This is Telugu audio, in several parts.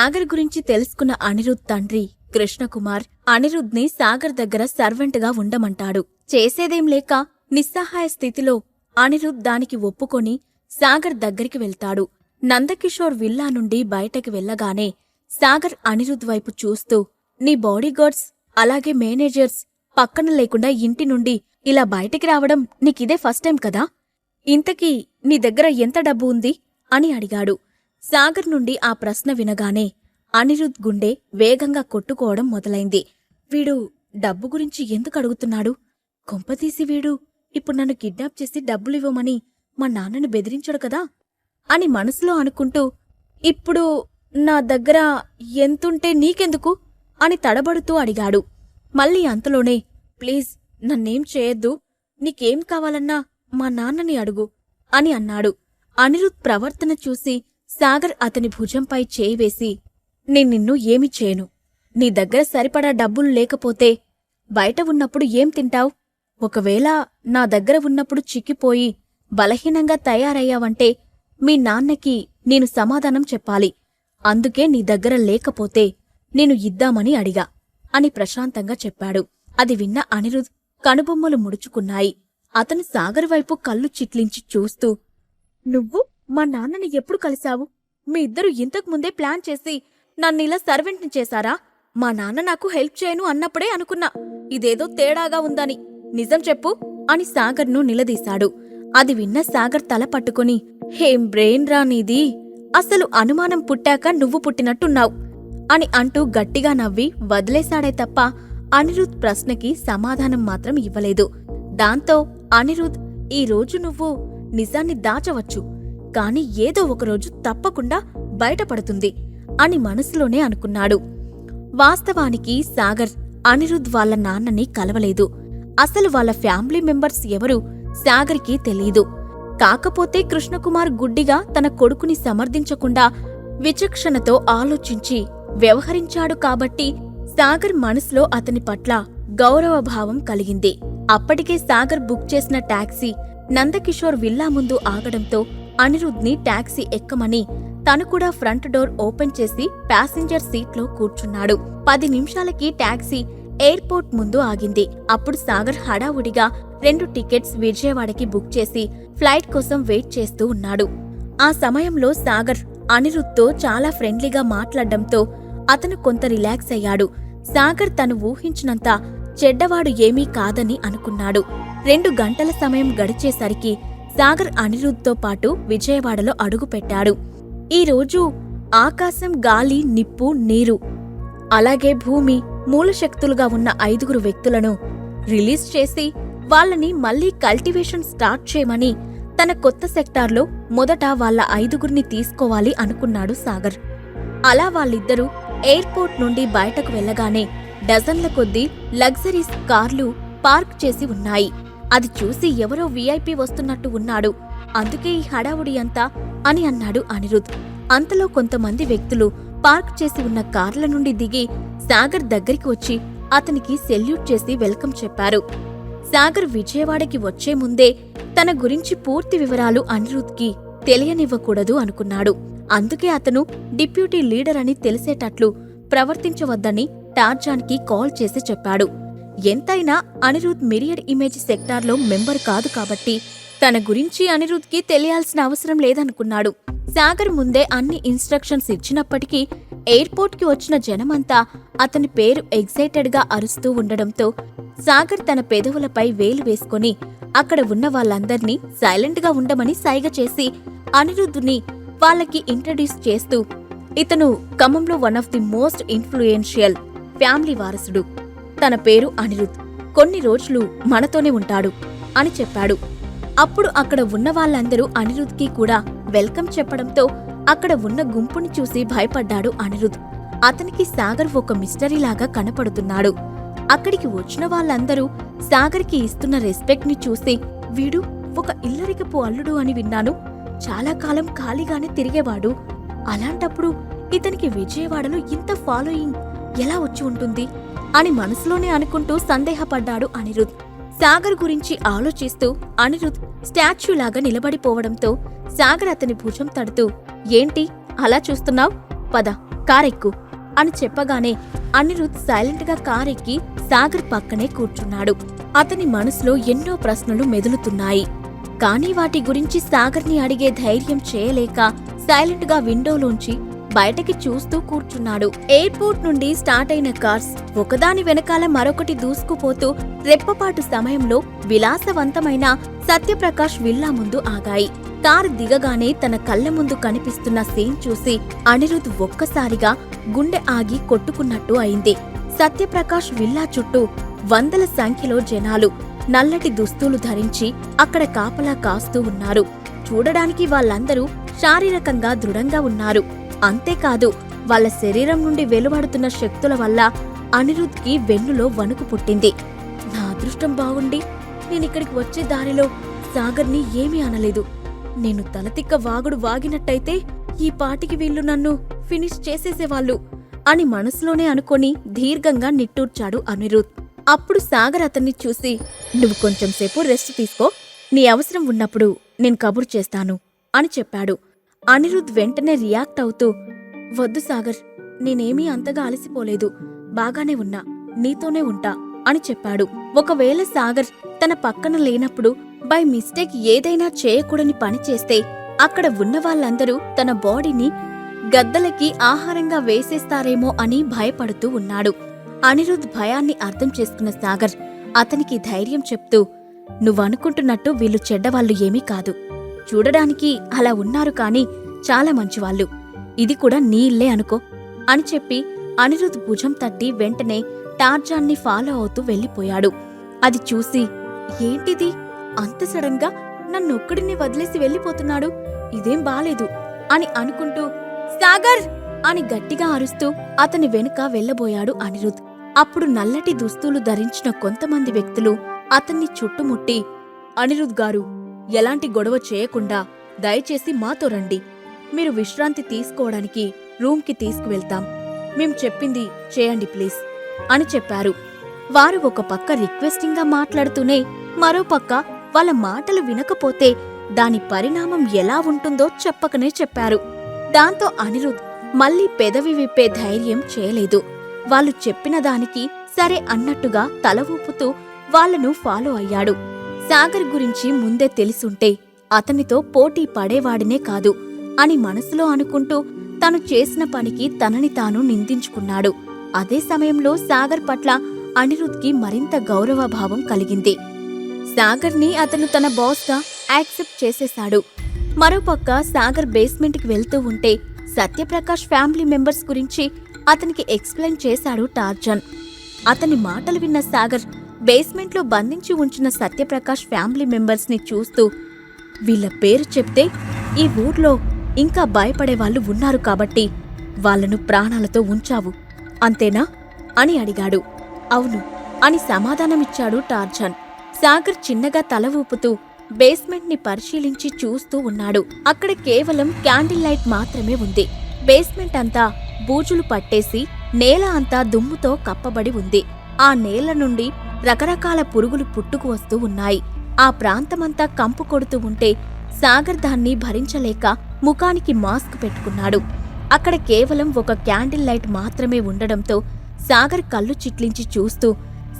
సాగర్ గురించి తెలుసుకున్న అనిరుద్ తండ్రి కృష్ణకుమార్ అనిరుద్ని సాగర్ దగ్గర సర్వెంట్గా ఉండమంటాడు. చేసేదేం లేక నిస్సహాయ స్థితిలో అనిరుద్ దానికి ఒప్పుకొని సాగర్ దగ్గరికి వెళ్తాడు. నందకిషోర్ విల్లా నుండి బయటకి వెళ్ళగానే సాగర్ అనిరుద్ వైపు చూస్తూ నీ బాడీగార్డ్స్ అలాగే మేనేజర్స్ పక్కన లేకుండా ఇంటి నుండి ఇలా బయటికి రావడం నీకిదే ఫస్ట్ టైం కదా? ఇంతకీ నీ దగ్గర ఎంత డబ్బు ఉంది? అని అడిగాడు. సాగర్ నుండి ఆ ప్రశ్న వినగానే అనిరుద్ గుండె వేగంగా కొట్టుకోవడం మొదలైంది. వీడు డబ్బు గురించి ఎందుకు అడుగుతున్నాడు? కొంపతీసి వీడు ఇప్పుడు నన్ను కిడ్నాప్ చేసి డబ్బులివ్వమని మా నాన్నను బెదిరించడు కదా? అని మనసులో అనుకుంటూ ఇప్పుడు నా దగ్గర ఎంతుంటే నీకెందుకు? అని తడబడుతూ అడిగాడు. మళ్ళీ అంతలోనే ప్లీజ్ నన్నేం చేయొద్దు. నీకేం కావాలన్నా మా నాన్నని అడుగు అని అన్నాడు. అనిరుద్ ప్రవర్తన చూసి సాగర్ అతని భుజంపై చేయి వేసి నేను నిన్ను ఏమి చేయను. నీ దగ్గర సరిపడా డబ్బులు లేకపోతే బయట ఉన్నప్పుడు ఏం తింటావు? ఒకవేళ నా దగ్గర ఉన్నప్పుడు చిక్కిపోయి బలహీనంగా తయారయ్యావంటే మీ నాన్నకి నేను సమాధానం చెప్పాలి. అందుకే నీ దగ్గర లేకపోతే నేను ఇద్దామని అడిగా అని ప్రశాంతంగా చెప్పాడు. అది విన్న అనిరుద్ కనుబొమ్మలు ముడుచుకున్నాయి. అతను సాగర్ వైపు కళ్ళు చిట్లించి చూస్తూ నువ్వు మా నాన్నని ఎప్పుడు కలిశావు? మీ ఇద్దరు ఇంతకు ముందే ప్లాన్ చేసి నన్ను ఇలా సర్వెంట్ని చేశారా? మా నాన్న నాకు హెల్ప్ చేయను అన్నప్పుడే అనుకున్నా. ఇదేదో తేడాగా ఉందని. నిజం చెప్పు అని సాగర్ను నిలదీశాడు. అది విన్న సాగర్ తల పట్టుకుని హేం బ్రెయిన్ రానీది అసలు అనుమానం పుట్టాక నువ్వు పుట్టినట్టున్నావు అని అంటూ గట్టిగా నవ్వి వదిలేశాడే తప్ప అనిరుద్ ప్రశ్నకి సమాధానం మాత్రం ఇవ్వలేదు. దాంతో అనిరుద్ ఈ రోజు నువ్వు నిజాన్ని దాచవచ్చు. కాని ఏదో ఒకరోజు తప్పకుండా బయటపడుతుంది అని మనసులోనే అనుకున్నాడు. వాస్తవానికి సాగర్ అనిరుద్ వాళ్ళ నాన్నని కలవలేదు. అసలు వాళ్ళ ఫ్యామిలీ మెంబర్స్ ఎవరు సాగర్కి తెలీదు. కాకపోతే కృష్ణకుమార్ గుడ్డిగా తన కొడుకుని సమర్థించకుండా విచక్షణతో ఆలోచించి వ్యవహరించాడు కాబట్టి సాగర్ మనసులో అతని పట్ల గౌరవభావం కలిగింది. అప్పటికే సాగర్ బుక్ చేసిన టాక్సీ నందకిషోర్ విల్లా ముందు ఆగడంతో అనిరుద్ని టాక్సీ ఎక్కమని తను కూడా ఫ్రంట్ డోర్ ఓపెన్ చేసి ప్యాసింజర్ సీట్లో కూర్చున్నాడు. పది నిమిషాలకి టాక్సీ ఎయిర్పోర్ట్ ముందు ఆగింది. అప్పుడు సాగర్ హడావుడిగా రెండు టికెట్స్ విజయవాడకి బుక్ చేసి ఫ్లైట్ కోసం వెయిట్ చేస్తూ ఉన్నాడు. ఆ సమయంలో సాగర్ అనిరుద్ధ్తో చాలా ఫ్రెండ్లీగా మాట్లాడడంతో అతను కొంత రిలాక్స్ అయ్యాడు. సాగర్ తను ఊహించినంత చెడ్డవాడు ఏమీ కాదని అనుకున్నాడు. రెండు గంటల సమయం గడిచేసరికి సాగర్ అనిరుద్ధ్తో పాటు విజయవాడలో అడుగుపెట్టాడు. ఈరోజు ఆకాశం గాలి నిప్పు నీరు అలాగే భూమి మూలశక్తులుగా ఉన్న ఐదుగురు వ్యక్తులను రిలీజ్ చేసి వాళ్ళని మళ్ళీ కల్టివేషన్ స్టార్ట్ చేయమని తన కొత్త సెక్టార్లో మొదట వాళ్ళ ఐదుగురిని తీసుకోవాలి అనుకున్నాడు సాగర్. అలా వాళ్ళిద్దరూ ఎయిర్పోర్ట్ నుండి బయటకు వెళ్ళగానే డజన్ల కొద్దీ లగ్జరీస్ కార్లు పార్క్ చేసి ఉన్నాయి. అది చూసి ఎవరో వీఐపీ వస్తున్నట్టు ఉన్నాడు. అందుకే ఈ హడావుడి అంతా అని అన్నాడు అనిరుద్. అంతలో కొంతమంది వ్యక్తులు పార్క్ చేసి ఉన్న కార్ల నుండి దిగి సాగర్ దగ్గరికి వచ్చి అతనికి సెల్యూట్ చేసి వెల్కమ్ చెప్పారు. సాగర్ విజయవాడకి వచ్చే ముందే తన గురించి పూర్తి వివరాలు అనిరుద్కి తెలియనివ్వకూడదు అనుకున్నాడు. అందుకే అతను డిప్యూటీ లీడర్ అని తెలిసేటట్లు ప్రవర్తించవద్దని టార్జాన్కి కాల్ చేసి చెప్పాడు. ఎంతైనా అనిరుద్ మిరియడ్ ఇమేజ్ సెక్టార్లో మెంబర్ కాదు కాబట్టి తన గురించి అనిరుద్కి తెలియాల్సిన అవసరం లేదనుకున్నాడు. సాగర్ ముందే అన్ని ఇన్స్ట్రక్షన్స్ ఇచ్చినప్పటికీ ఎయిర్పోర్ట్కి వచ్చిన జనమంతా అతని పేరు ఎగ్జైటెడ్గా అరుస్తూ ఉండడంతో సాగర్ తన పెదవులపై వేలు వేసుకొని అక్కడ ఉన్న వాళ్ళందర్నీ సైలెంట్గా ఉండమని సైగ చేసి అనిరుద్ధుని వాళ్ళకి ఇంట్రడ్యూస్ చేస్తూ ఇతను ఖమ్మంలో one of the most influential family వారసుడు. తన పేరు అనిరుద్. కొన్ని రోజులు మనతోనే ఉంటాడు అని చెప్పాడు. అప్పుడు అక్కడ ఉన్న వాళ్ళందరూ అనిరుద్కి కూడా వెల్కమ్ చెప్పడంతో అక్కడ ఉన్న గుంపుని చూసి భయపడ్డాడు అనిరుద్. అతనికి సాగర్ ఒక మిస్టరీలాగా కనపడుతున్నాడు. అక్కడికి వచ్చిన వాళ్ళందరూ సాగర్కి ఇస్తున్న రెస్పెక్ట్ని చూసి వీడు ఒక ఇల్లరికపు అల్లుడు అని విన్నాను. చాలా కాలం ఖాళీగానే తిరిగేవాడు. అలాంటప్పుడు ఇతనికి విజయవాడలో ఇంత ఫాలోయింగ్ ఎలా వచ్చి ఉంటుంది? అని మనసులోనే అనుకుంటూ సందేహపడ్డాడు అనిరుద్. సాగర్ గురించి ఆలోచిస్తూ అనిరుద్ స్టాచ్యూలాగా నిలబడిపోవడంతో సాగర్ అతని భుజం తడుతూ ఏంటి? అలా చూస్తున్నావ్? పద కారెక్కు అని చెప్పగానే అనిరుద్ సైలెంట్గా కారెక్కి సాగర్ పక్కనే కూర్చున్నాడు. అతని మనసులో ఎన్నో ప్రశ్నలు మెదులుతున్నాయి. కానీ వాటి గురించి సాగర్ని అడిగే ధైర్యం చేయలేక సైలెంట్గా విండోలోంచి బయటకి చూస్తూ కూర్చున్నాడు. ఎయిర్పోర్ట్ నుండి స్టార్ట్ అయిన కార్స్ ఒకదాని వెనకాల మరొకటి దూసుకుపోతూ రెప్పపాటు సమయంలో విలాసవంతమైన సత్యప్రకాష్ విల్లా ముందు ఆగాయి. కారు దిగగానే తన కళ్ళ ముందు కనిపిస్తున్న సీన్ చూసి అనిరుద్ ఒక్కసారిగా గుండె ఆగి కొట్టుకున్నట్టు అయింది. సత్యప్రకాష్ విల్లా చుట్టూ వందల సంఖ్యలో జనాలు నల్లటి దుస్తులు ధరించి అక్కడ కాపలా కాస్తూ ఉన్నారు. చూడడానికి వాళ్ళందరూ శారీరకంగా దృఢంగా ఉన్నారు. అంతేకాదు వాళ్ళ శరీరం నుండి వెలువడుతున్న శక్తుల వల్ల అనిరుద్ధ్కి వెన్నులో వణుకు పుట్టింది. నా అదృష్టం బాగుండి నేనిక్కడికి వచ్చే దారిలో సాగర్ని ఏమీ అనలేదు. నేను తలతిక్క వాగుడు వాగినట్టయితే ఈ పాటికి వీళ్ళు నన్ను ఫినిష్ చేసేసేవాళ్ళు అని మనసులోనే అనుకొని దీర్ఘంగా నిట్టూర్చాడు అనిరుద్. అప్పుడు సాగర్ అతన్ని చూసి నువ్వు కొంచెం సేపు రెస్ట్ తీసుకో నీ అవసరం ఉన్నప్పుడు నేను కబురు చేస్తాను అని చెప్పాడు. అనిరుద్ వెంటనే రియాక్ట్ అవుతూ వద్దు సాగర్ నేనేమీ అంతగా అలసిపోలేదు. బాగానే ఉన్నా నీతోనే ఉంటా అని చెప్పాడు. ఒకవేళ సాగర్ తన పక్కన లేనప్పుడు బై మిస్టేక్ ఏదైనా చేయకూడని పని చేస్తే అక్కడ ఉన్న వాళ్ళందరూ తన బాడీని గద్దలకి ఆహారంగా వేసేస్తారేమో అని భయపడుతూ ఉన్నాడు. అనిరుద్ భయాన్ని అర్థం చేసుకున్న సాగర్ అతనికి ధైర్యం చెప్తూ నువ్వనుకుంటున్నట్టు వీళ్ళు చెడ్డవాళ్ళు ఏమీ కాదు. చూడడానికి అలా ఉన్నారు కాని చాలా మంచివాళ్ళు. ఇది కూడా నీ ఇల్లే అనుకో. అని చెప్పి అనిరుద్ భుజం తట్టి వెంటనే టార్జాన్ని ఫాలో అవుతూ వెళ్ళిపోయాడు. అది చూసి ఏంటిది? అంత సడన్గా నన్నొక్కడిని వదిలేసి వెళ్ళిపోతున్నాడు? ఇదేం బాలేదు అని అనుకుంటూ సాగర్! అని గట్టిగా అరుస్తూ అతని వెనుక వెళ్ళబోయాడు అనిరుద్. అప్పుడు నల్లటి దుస్తులు ధరించిన కొంతమంది వ్యక్తులు అతన్ని చుట్టుముట్టి అనిరుద్ గారు ఎలాంటి గొడవ చేయకుండా దయచేసి మాతో రండి. మీరు విశ్రాంతి తీసుకోవడానికి రూమ్కి తీసుకువెళ్తాం. మేం చెప్పింది చేయండి ప్లీజ్ అని చెప్పారు. వారు ఒక పక్క రిక్వెస్టింగ్గా మాట్లాడుతూనే మరోపక్క వాళ్ళ మాటలు వినకపోతే దాని పరిణామం ఎలా ఉంటుందో చెప్పకనే చెప్పారు. దాంతో అనిరుద్ మళ్ళీ పెదవి విప్పే ధైర్యం చేయలేదు. వాళ్ళు చెప్పిన దానికి సరే అన్నట్టుగా తల ఊపుతూ వాళ్ళను ఫాలో అయ్యాడు. సాగర్ గురించి ముందే తెలిసుంటే అతనితో పోటీ పడేవాడినే కాదు అని మనసులో అనుకుంటూ తను చేసిన పనికి తనని తాను నిందించుకున్నాడు. అదే సమయంలో సాగర్ పట్ల అనిరుద్కి మరింత గౌరవభావం కలిగింది. సాగర్ని అతను తన బాస్గా యాక్సెప్ట్ చేసేశాడు. మరోపక్క సాగర్ బేస్మెంట్కి వెళ్తూ ఉంటే సత్యప్రకాష్ ఫ్యామిలీ మెంబర్స్ గురించి అతనికి ఎక్స్ప్లెయిన్ చేశాడు టార్జన్. అతని మాటలు విన్న సాగర్ బేస్మెంట్లో బంధించి ఉంచిన సత్యప్రకాష్ ఫ్యామిలీ మెంబర్స్ని చూస్తూ వీళ్ళ పేరు చెప్తే ఈ ఊర్లో ఇంకా భయపడే వాళ్ళు ఉన్నారు కాబట్టి వాళ్ళను ప్రాణాలతో ఉంచావు. అంతేనా? అని అడిగాడు. అవును అని సమాధానమిచ్చాడు టార్జన్. సాగర్ చిన్నగా తల ఊపుతూ బేస్మెంట్ని పరిశీలించి చూస్తూ ఉన్నాడు. అక్కడ కేవలం క్యాండిల్ లైట్ మాత్రమే ఉంది. బేస్మెంట్ అంతా బూజులు పట్టేసి నేల అంతా దుమ్ముతో కప్పబడి ఉంది. ఆ నేల నుండి రకరకాల పురుగులు పుట్టుకు వస్తూ ఉన్నాయి. ఆ ప్రాంతమంతా కంపు కొడుతూ ఉంటే సాగర్ దాన్ని భరించలేక ముఖానికి మాస్క్ పెట్టుకున్నాడు. అక్కడ కేవలం ఒక క్యాండిల్ లైట్ మాత్రమే ఉండడంతో సాగర్ కళ్ళు చిట్లించి చూస్తూ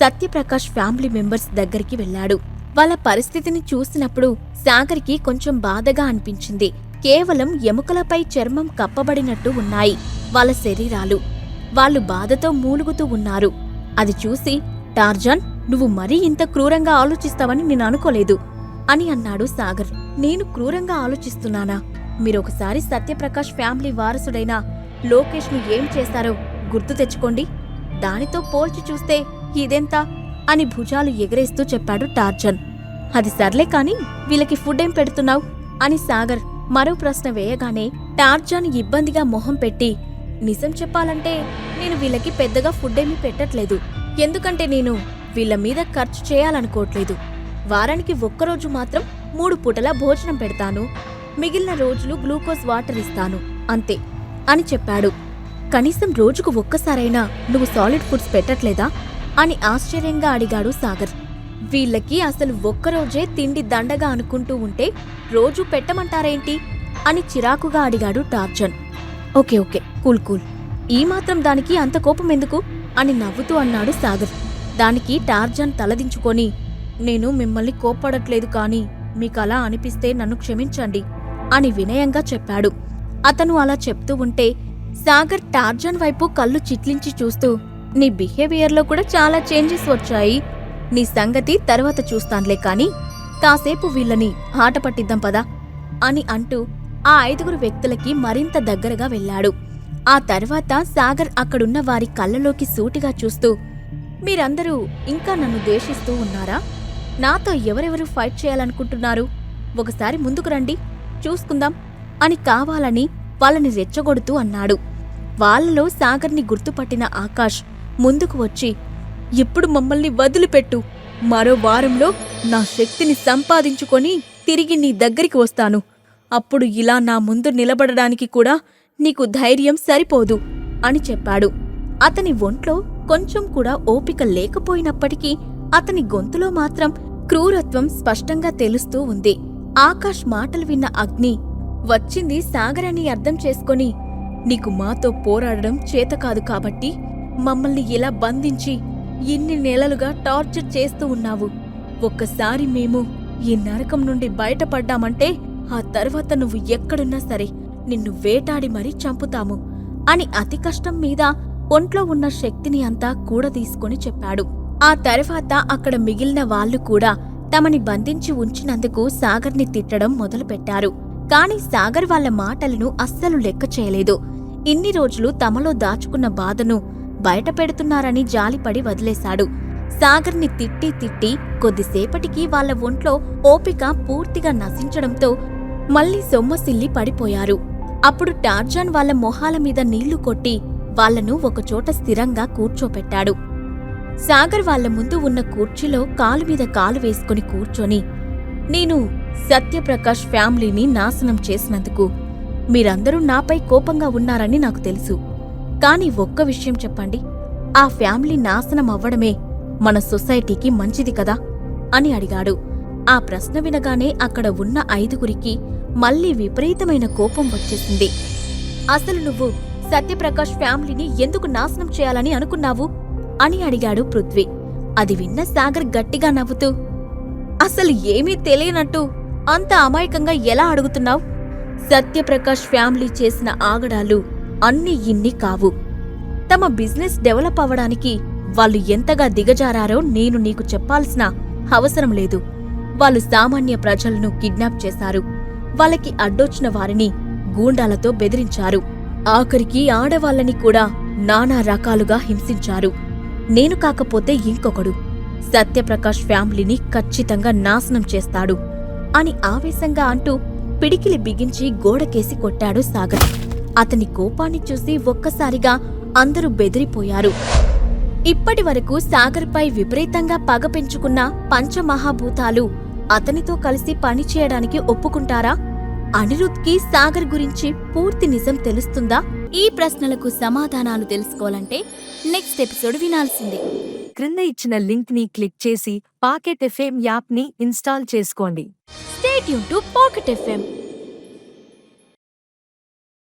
సత్యప్రకాష్ ఫ్యామిలీ మెంబర్స్ దగ్గరికి వెళ్ళాడు. వాళ్ళ పరిస్థితిని చూసినప్పుడు సాగర్కి కొంచెం బాధగా అనిపించింది. కేవలం ఎముకలపై చర్మం కప్పబడినట్టు ఉన్నాయి వాళ్ళ శరీరాలు. వాళ్ళు బాధతో మూలుగుతూ ఉన్నారు. అది చూసి టార్జాన్ నువ్వు మరీ ఇంత క్రూరంగా ఆలోచిస్తావని నేను అనుకోలేదు అని అన్నాడు సాగర్. నేను క్రూరంగా ఆలోచిస్తున్నానా? మీరొకసారి సత్యప్రకాష్ ఫ్యామిలీ వారసుడైన లోకేష్ను ఏం చేశారో గుర్తు తెచ్చుకోండి. దానితో పోల్చి చూస్తే ఇదెంత? అని భుజాలు ఎగరేస్తూ చెప్పాడు టార్జన్. అది సర్లే కాని వీళ్ళకి ఫుడ్ ఏం పెడుతున్నావు? అని సాగర్ మరో ప్రశ్న వేయగానే టార్జాన్ ఇబ్బందిగా మొహం పెట్టి నిజం చెప్పాలంటే నేను వీళ్ళకి పెద్దగా ఫుడ్ ఏమీ పెట్టట్లేదు. ఎందుకంటే నేను వీళ్ళ మీద ఖర్చు చేయాలనుకోవట్లేదు. వారానికి ఒక్కరోజు మాత్రం మూడు పూటల భోజనం పెడతాను. మిగిలిన రోజులు గ్లూకోజ్ వాటర్ ఇస్తాను. అంతే అని చెప్పాడు. కనీసం రోజుకు ఒక్కసారైనా నువ్వు సాలిడ్ ఫుడ్స్ పెట్టట్లేదా? అని ఆశ్చర్యంగా అడిగాడు సాగర్. వీళ్ళకి అసలు ఒక్కరోజే తిండి దండగా అనుకుంటూ ఉంటే రోజు పెట్టమంటారేంటి? అని చిరాకుగా అడిగాడు Tarzan okay okay cool cool. ఈ మాత్రం దానికి అంత కోపం ఎందుకు? అని నవ్వుతూ అన్నాడు సాగర్. దానికి టార్జాన్ తలదించుకొని నేను మిమ్మల్ని కోప్పడట్లేదు కాని మీకలా అనిపిస్తే నన్ను క్షమించండి అని వినయంగా చెప్పాడు. అతను అలా చెప్తూ ఉంటే సాగర్ టార్జాన్ వైపు కళ్ళు చిట్లించి చూస్తూ నీ బిహేవియర్లో కూడా చాలా చేంజెస్ వచ్చాయి. నీ సంగతి తర్వాత చూస్తాన్లే కాని కాసేపు వీళ్ళని ఆట పట్టిద్దాం పదా అని అంటూ ఆ ఐదుగురు వ్యక్తులకి మరింత దగ్గరగా వెళ్ళాడు. ఆ తర్వాత సాగర్ అక్కడున్న వారి కళ్ళలోకి సూటిగా చూస్తూ మీరందరూ ఇంకా నన్ను ద్వేషిస్తూ ఉన్నారా? నాతో ఎవరెవరు ఫైట్ చేయాలనుకుంటున్నారు? ఒకసారి ముందుకు రండి చూసుకుందాం అని కావాలని వాళ్ళని రెచ్చగొడుతూ అన్నాడు. వాళ్ళలో సాగర్ని గుర్తుపట్టిన ఆకాష్ ముందుకు వచ్చి ఇప్పుడు మమ్మల్ని వదిలిపెట్టు. మరో వారంలో నా శక్తిని సంపాదించుకొని తిరిగి నీ దగ్గరికి వస్తాను. అప్పుడు ఇలా నా ముందు నిలబడడానికి కూడా నీకు ధైర్యం సరిపోదు అని చెప్పాడు. అతని ఒంట్లో కొంచెం కూడా ఓపిక లేకపోయినప్పటికీ అతని గొంతులో మాత్రం క్రూరత్వం స్పష్టంగా తెలుస్తూ ఉంది. ఆకాష్ మాటలు విన్న అగ్ని వచ్చింది సాగరని అర్థం చేసుకొని నీకు మాతో పోరాడడం చేత కాదు కాబట్టి మమ్మల్ని ఇలా బంధించి ఇన్ని నెలలుగా టార్చర్ చేస్తూ ఉన్నావు. ఒక్కసారి మేము ఈ నరకం నుండి బయటపడ్డామంటే ఆ తర్వాత నువ్వు ఎక్కడున్నా సరే నిన్ను వేటాడి మరీ చంపుతాము అని అతి కష్టం మీద ఒంట్లో ఉన్న శక్తిని అంతా కూడదీసుకొని చెప్పాడు. ఆ తర్వాత అక్కడ మిగిలిన వాళ్ళు కూడా తమని బంధించి ఉంచినందుకు సాగర్ని తిట్టడం మొదలుపెట్టారు. కాని సాగర్ వాళ్ళ మాటలను అస్సలు లెక్క చేయలేదు. ఇన్ని రోజులు తమలో దాచుకున్న బాధను బయట పెడుతున్నారని జాలిపడి వదిలేశాడు. సాగర్ని తిట్టి తిట్టి కొద్దిసేపటికి వాళ్ళ ఒంట్లో ఓపిక పూర్తిగా నశించడంతో మళ్ళీ సొమ్మసిల్లి పడిపోయారు. అప్పుడు టార్జాన్ వాళ్ళ మొహాల మీద నీళ్ళు కొట్టి వాళ్ళను ఒకచోట స్థిరంగా కూర్చోపెట్టాడు. సాగర్ వాళ్ళ ముందు ఉన్న కూర్చీలో కాలు మీద కాలు వేసుకుని కూర్చొని నేను సత్యప్రకాష్ ఫ్యామిలీని నాశనం చేసినందుకు మీరందరూ నాపై కోపంగా ఉన్నారని నాకు తెలుసు. కాని ఒక్క విషయం చెప్పండి. ఆ ఫ్యామిలీ నాశనం అవ్వడమే మన సొసైటీకి మంచిది కదా? అని అడిగాడు. ఆ ప్రశ్న వినగానే అక్కడ ఉన్న ఐదుగురికి మళ్ళీ విపరీతమైన కోపం వచ్చేసింది. అసలు నువ్వు సత్యప్రకాష్ ఫ్యామిలీని ఎందుకు నాశనం చేయాలని అనుకున్నావు? అని అడిగాడు పృథ్వీ. అది విన్న సాగర్ గట్టిగా నవ్వుతూ అసలు ఏమీ తెలియనట్టు అంత అమాయకంగా ఎలా అడుగుతున్నావు? సత్యప్రకాష్ ఫ్యామిలీ చేసిన ఆగడాలు అన్ని ఇన్ని కావు. తమ బిజినెస్ డెవలప్ అవ్వడానికి వాళ్ళు ఎంతగా దిగజారారో నేను నీకు చెప్పాల్సిన అవసరం లేదు. వాళ్ళు సామాన్య ప్రజలను కిడ్నాప్ చేశారు. వాళ్ళకి అడ్డొచ్చిన వారిని గూండాలతో బెదిరించారు. ఆఖరికి ఆడవాళ్ళని కూడా నానా రకాలుగా హింసించారు. నేను కాకపోతే ఇంకొకడు. సత్యప్రకాష్ ఫ్యామిలీని ఖచ్చితంగా నాశనం చేస్తాడు అని ఆవేశంగా అంటూ పిడికిలి బిగించి గోడకేసి కొట్టాడు సాగర్. అతని కోపాన్ని చూసి ఒక్కసారిగా అందరూ బెదిరిపోయారు. ఇప్పటి వరకు సాగర్పై విపరీతంగా పగ పెంచుకున్న పంచమహాభూతాలు అతనితో కలిసి పనిచేయడానికి ఒప్పుకుంటారా? అనిరుద్ధ్కి సాగర్ గురించి పూర్తి నిజం తెలుస్తుందా? ఈ ప్రశ్నలకు సమాధానాలు తెలుసుకోవాలంటే నెక్స్ట్ ఎపిసోడ్ వినాల్సిందే. క్రింద ఇచ్చిన లింక్ని క్లిక్ చేసి పాకెట్ ఎఫ్ఎం యాప్ని ఇన్స్టాల్ చేసుకోండి. స్టేట్ యూన్ టు పాకెట్ ఎఫ్ఎం